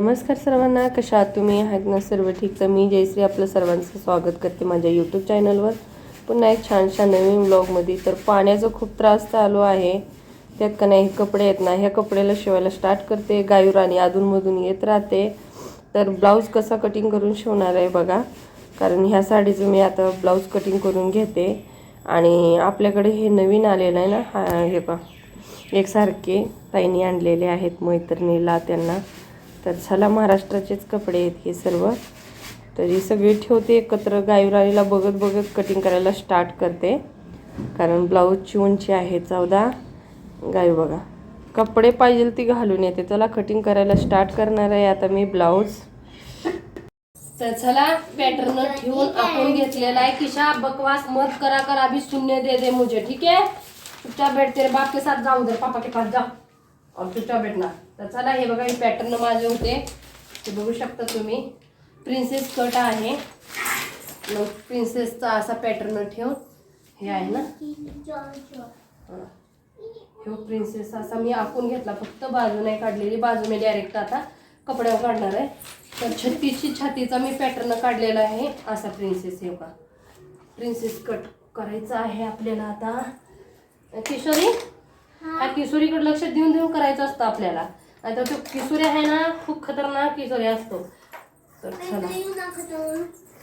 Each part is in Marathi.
नमस्कार सर्वांना कशा आहात तुम्ही? आहेत ना सर्व ठीक? तर मी जयश्री आपलं सर्वांचं स्वागत करते माझ्या यूट्यूब चॅनलवर पुन्हा एक छानशा नवीन ब्लॉगमध्ये तर पाण्याचा खूप त्रास चालू आहे. त्यात का नाही हे कपडे आहेत ना ह्या कपड्याला शिवायला स्टार्ट करते. गायूर आणि अधूनमधून येत राहते. तर ब्लाऊज कसा कटिंग करून शिवणार आहे बघा. कारण ह्या साडीचं मी आता ब्लाऊज कटिंग करून घेते. आणि आपल्याकडे हे नवीन आलेलं आहे ना हा हे बा एकसारखे ताईनी आणलेले आहेत मैत्रिणीला त्यांना. तर चला महाराष्ट्राचेच कपडे आहेत हे सर्व. तर सगळे सगळी ठेवते एकत्र गायराणीला बघत बघत कटिंग करायला स्टार्ट करते. कारण ब्लाऊजची उंची आहे चौदा. गायू बघा. कपडे पाहिजे ती घालून येते. त्याला कटिंग करायला स्टार्ट करणार आहे आता मी ब्लाऊज तर चला पॅटर्न ठेवून आपण घेतलेला आहे. किशा बकवास मत करा कर अभी शून्य दे दे मुझे. ठीक है चुपचाप बैठ तेरे बाप के साथ जाऊ उधर पापा के पास जाओ और चुपचाप बैठना. तर चला हे बघा हे पॅटर्न माझे होते. ते बघू शकता तुम्ही. प्रिन्सेस कट आहे. मग प्रिन्सेसचा असा पॅटर्न ठेवून हे आहे ना? हो हे प्रिन्सेस असा. मी आखून घेतला फक्त बाजू नाही काढलेली. बाजू मी डायरेक्ट आता कपड्यावर काढणार आहे. तर छत्तीसची छातीचा मी पॅटर्न काढलेला आहे. असा प्रिन्सेस हे बघा. प्रिन्सेस कट करायचा आहे आपल्याला आता. किशोरी? हा किशोरीकडे लक्ष देऊन देऊन करायचं असतं आपल्याला. आता तो किशोरी आहे ना खूप खतरनाक किशोरी असतो. तर चला.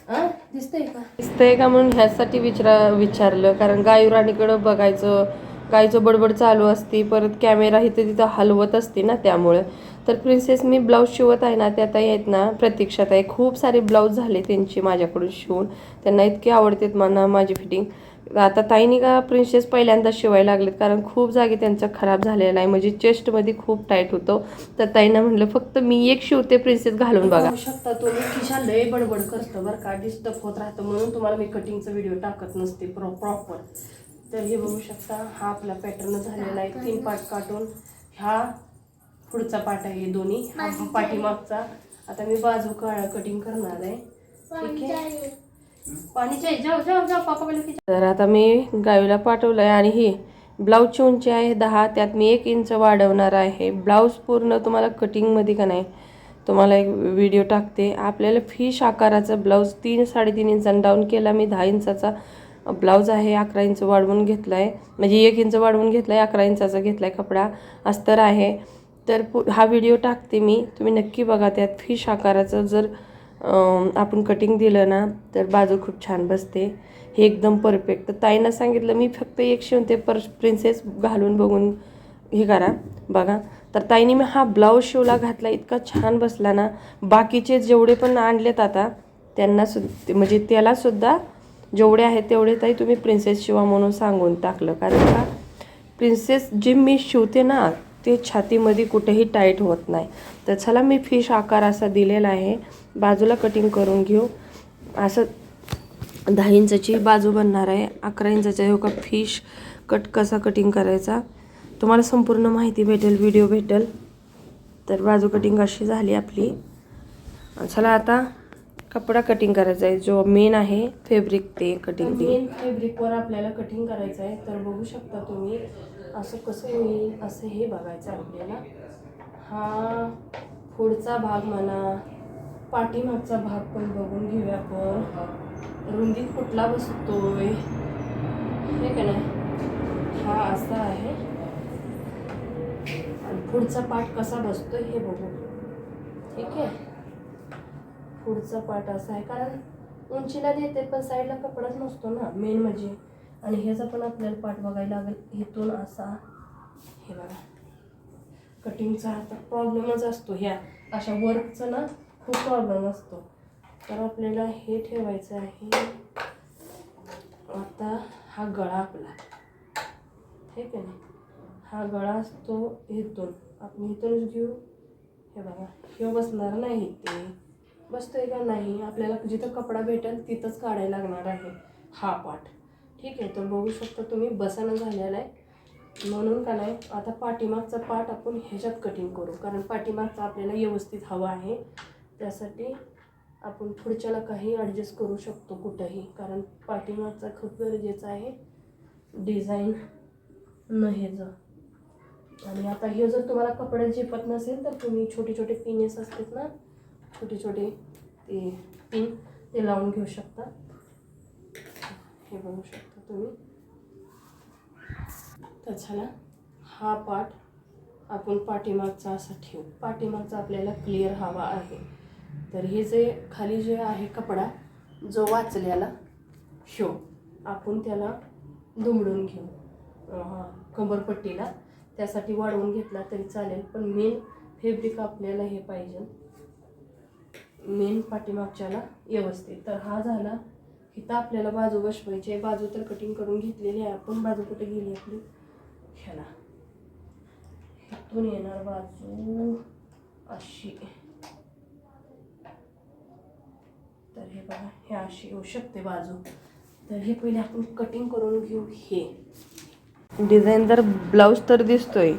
आ? दिसतंय का? दिसतंय का म्हणून ह्यासाठी विचारा विचारलं. कारण गायुराणीकडं बघायचं गायचं बडबड चालू असते परत कॅमेरा इथं तिथं हलवत असते ना त्यामुळे. तर प्रिन्सेस मी ब्लाऊज शिवत आहे ना त्या ताई आहेत ना प्रतीक्षात आहे खूप सारे ब्लाऊज झाले त्यांचे माझ्याकडून शिवून. त्यांना इतके आवडतात मला माझी फिटिंग आता ताईनी का प्रिन्सेस पहिल्यांदा शिवायला लागलेत? कारण खूप जागी त्यांचा खराब झालेला आहे म्हणजे चेस्टमध्ये खूप टाईट होतो. तर ताईनं म्हटलं फक्त मी एक शिवते प्रिन्सेस घालून बघा शकता तुम्ही. खिशा लय बडबड करतं बरं का. डिस्टर्ब होत राहतं. म्हणून तुम्हाला मी कटिंगचा व्हिडिओ टाकत नसते. प्रॉ प्रॉपर तर हे बघू शकता. हा आपला पॅटर्न झालेला आहे. तीन पार्ट काढून ह्या पुढचा पार्ट आहे हे दोन्ही. हा पाठीमागचा. आता मी बाजू काळा कटिंग करणार आहे. ठीक आहे. तर आता मी गावीला पाठवलं आहे आणि ही ब्लाऊजची उंची आहे दहा त्यात मी एक इंच वाढवणार आहे. ब्लाऊज पूर्ण तुम्हाला कटिंगमध्ये का नाही तुम्हाला एक व्हिडिओ टाकते. आपल्याला फिश आकाराचा ब्लाऊज तीन साडेतीन इंचांनी डाऊन केला. मी दहा इंचाचा ब्लाऊज आहे अकरा इंच वाढवून घेतला आहे म्हणजे एक इंच वाढवून घेतला आहे अकरा इंचाचा घेतला आहे कपडा. अस्तर आहे. तर पु हा व्हिडिओ टाकते मी. तुम्ही नक्की बघा त्यात फिश आकाराचं जर आपण कटिंग दिलं ना तर बाजू खूप छान बसते. हे एकदम परफेक्ट तर ताईनं सांगितलं मी फक्त एक शिवते पर प्रिन्सेस घालून बघून हे करा. बघा. तर ताईने मी हा ब्लाऊज शिवला घातला इतका छान बसला ना. बाकीचे जेवढे पण आणलेत आता त्यांना सु म्हणजे त्यालासुद्धा जेवढे आहेत तेवढे ताई तुम्ही प्रिन्सेस शिवा म्हणून सांगून टाकलं. कारण का? प्रिन्सेस जे मी शिवते ना ते छातीमध्ये कुठेही टाईट होत नाही. तर चला मी फिश आकार असा दिलेला आहे. बाजूला कटिंग करून घेऊ. असं दहा इंचाची बाजू बनणार आहे. अकरा इंचाचा हो का फिश कट कसा कटिंग करायचा? तुम्हाला संपूर्ण माहिती भेटेल व्हिडिओ भेटेल. तर बाजू कटिंग अशी झाली आपली. चला आता कपडा कटिंग करायचा आहे. जो मेन आहे फॅब्रिक ते कटिंग मेन फॅब्रिकवर आपल्याला कटिंग करायचं आहे. तर बघू शकता तुम्ही. असं कसं होईल असं हे बघायचं आहे आपल्याला. हा पुढचा भाग म्हणा पाठीमागचा भाग पण बघून घेऊया आपण. रुंदीत कुठला बसतोय? हे का नाही? हा असा आहे. आणि पुढचा पाठ कसा बसतोय हे बघू. ठीक आहे? पुढचा पार्ट असा आहे. कारण उंचीला देते पण साईडला कपडाच नसतो ना मेन म्हणजे. आणि ह्याचा पण आपल्याला पाठ बघायला लागेल इथून असा हे बघा. कटिंगचा आता प्रॉब्लेमच असतो ह्या. अशा वर्कचा ना खूप प्रॉब्लेम असतो. तर आपल्याला हे ठेवायचं आहे. आता हा गळा आपला. ठीक आहे ना? हा गळा असतो इथून. आपण इथूनच घेऊ. हे बघा. हे बसणार नाही ते. बसतोय का नाही? आपल्याला जिथं कपडा भेटेल तिथंच काढायला लागणार आहे हा पाठ ठीक आहे तर बघू शकता तुम्ही बसानं झालेला आहे. म्हणून का नाही आता पाठीमागचा पाठ आपण ह्याच्यात कटिंग करू. कारण पाठीमागचा आपल्याला व्यवस्थित हवा आहे. त्यासाठी आपण पुढच्याला काही ॲडजस्ट करू शकतो कुठंही. कारण पाठीमागचा खूप गरजेचं आहे. डिझाईन न ह्याचं आणि आता हे जर तुम्हाला कपड्यात झेपत नसेल तर तुम्ही छोटे छोटे पिनेस असतात ना छोटे छोटे ते पिन ते लावून घेऊ शकता. हे बघू शकता तुम्ही. त्याच्याला हा पाठ आपण पाठीमागचा असा ठेवू. पाठीमागचा आपल्याला क्लिअर हवा आहे. तर हे जे खाली जे आहे कपडा जो वाचलेला शो आपण त्याला दुमडून घेऊ. कंबरपट्टीला. त्यासाठी वाढवून घेतला तरी चालेल पण मेन फेब्रिक आपल्याला हे पाहिजे. मेन पाठीमागच्याला व्यवस्थित. तर हा झाला इथं आपल्याला बाजू बसवायची आहे. बाजू तर कटिंग करून घेतलेली आहे. आपण बाजू कुठे गेली आपली? ह्याला. इथून येणार बाजू अशी. तर हे बघा हे अशी येऊ शकते बाजू. तर हे पहिले आपण कटिंग करून घेऊ हे. डिझाईन जर ब्लाऊज तर दिसतोय.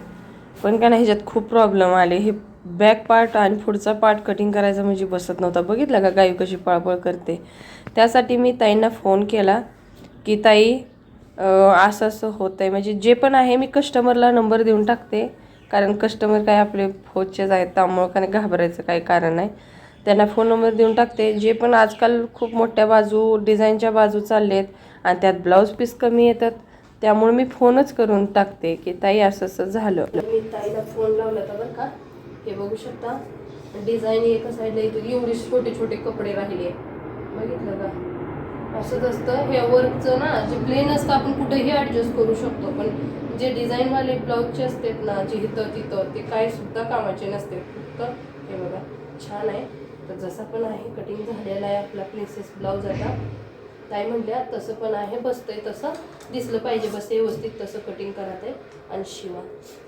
पण का नाही ह्याच्यात खूप प्रॉब्लेम आले. हे बॅक पार्ट आणि पुढचा पार्ट कटिंग करायचा म्हणजे बसत नव्हता. बघितलं का गायू कशी पळपळ करते? त्यासाठी मी ताईंना फोन केला की ताई असं असं होतं आहे म्हणजे जे पण आहे मी कस्टमरला नंबर देऊन टाकते. कारण कस्टमर काय आपले फोचेच आहेत त्यामुळं काय घाबरायचं काही कारण नाही. त्यांना फोन नंबर देऊन टाकते. जे पण आजकाल खूप मोठ्या बाजू डिझाईनच्या बाजू चाललेत आणि त्यात ब्लाऊज पीस कमी येतात. त्यामुळे मी फोनच करून टाकते की ताई असं असं झालं. मी ताईला फोन लावला होता बरं का. हे बघू शकता. डिझाईन एका साईडला इथं एवढे छोटे छोटे कपडे राहिले. बघितलं का? असंच असतं. हे वर्कचं ना जे प्लेन असतं आपण कुठेही ॲडजस्ट करू शकतो. पण जे डिझाईनवाले ब्लाऊजचे असतात ना जे हिथं तिथं ते काय सुद्धा कामाचे नसते. फक्त हे बघा छान आहे. तर जसा पण आहे कटिंग झालेला आहे आपला प्लेसेस ब्लाऊज आता. ताई म्हणल्या तसं पण आहे बसतंय तसं दिसलं पाहिजे बस व्यवस्थित तसं कटिंग करत आहे. आणि शिवा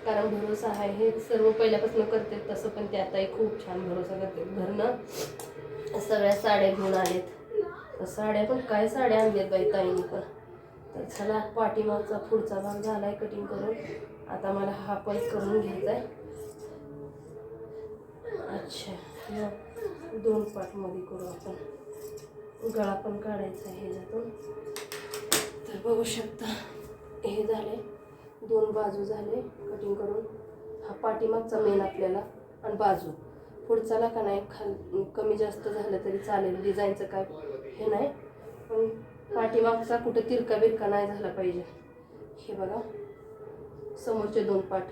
कारण भरोसा आहे हे सर्व पहिल्यापासून करते तसं पण त्या ताई खूप छान भरोसा करते. घरनं सगळ्या साड्या घेऊन आलेत. साड्या पण काय साड्या आणल्यात बाई ताईंनी पण? तर चला पाठीमागचा पुढचा भाग झालाय कटिंग करून. आता मला हा पण करून घ्यायचा आहे. अच्छा दोन पार्टमध्ये करू आपण. गळा पण काढायचा आहे ह्याच्यातून. तर बघू शकता हे झाले दोन बाजू झाले कटिंग करून. हा पाठीमागचा मेन आपल्याला आणि बाजू. पुढचाला का नाही खाल कमी जास्त झालं तरी चालेल डिझाईनचं काय हे नाही. पण पाठीमागचा कुठं तिरका बिरका नाही झाला पाहिजे. हे बघा समोरचे दोन पाठ.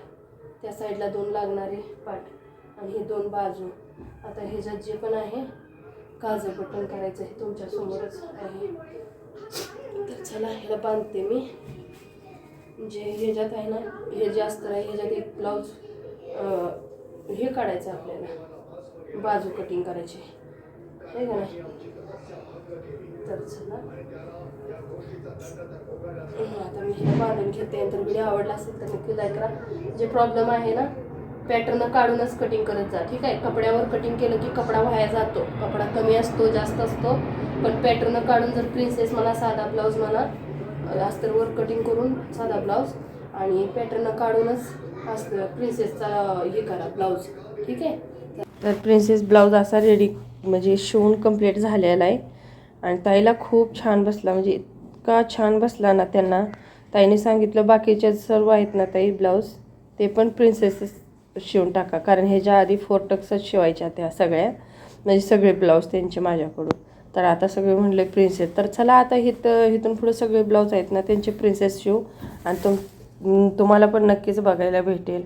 त्या साईडला दोन लागणारे पाठ आणि हे दोन बाजू. आता ह्याच्यात जे पण आहे काजं बटन करायचं हे तुमच्या समोरच आहे. तर चला ह्याला बांधते मी. म्हणजे जे ह्याच्यात आहे ना हे जास्त आहे ह्याच्यात एक ब्लाऊज हे काढायचं आपल्याला. बाजू कटिंग करायची. आहे का नाही? तर चला. आता मी हे बांधून घेते. तर व्हिडिओ आवडला असेल तर नक्की लाईक करा. जे प्रॉब्लेम आहे ना पॅटर्न काढूनच कटिंग करत जा. ठीक आहे? कपड्यावर कटिंग केलं की कपडा वाया जातो. कपडा कमी असतो जास्त असतो. पण पॅटर्न काढून जर प्रिन्सेस मला साधा ब्लाऊज म्हणा अस्तरवर कटिंग करून साधा ब्लाऊज आणि पॅटर्न काढूनच अस्तर प्रिन्सेसचा हे करा ब्लाऊज ठीक आहे? तर प्रिन्सेस ब्लाऊज असा रेडी म्हणजे शिवून कंप्लीट झालेला आहे. आणि ताईला खूप छान बसला. म्हणजे इतका छान बसला ना त्यांना. ताईने सांगितलं बाकीचे सर्व आहेत ना ताई ब्लाऊज ते पण प्रिन्सेसेस शिवून टाका. कारण ह्याच्या आधी फोर टक्सच शिवायच्या त्या सगळ्या म्हणजे सगळे ब्लाऊज त्यांचे माझ्याकडून. तर आता सगळे म्हणले प्रिन्सेस तर चला आता इथं इथून पुढे सगळे ब्लाऊज आहेत ना त्यांचे प्रिन्सेस शिव. आणि तुम तुम्हाला पण नक्कीच बघायला भेटेल.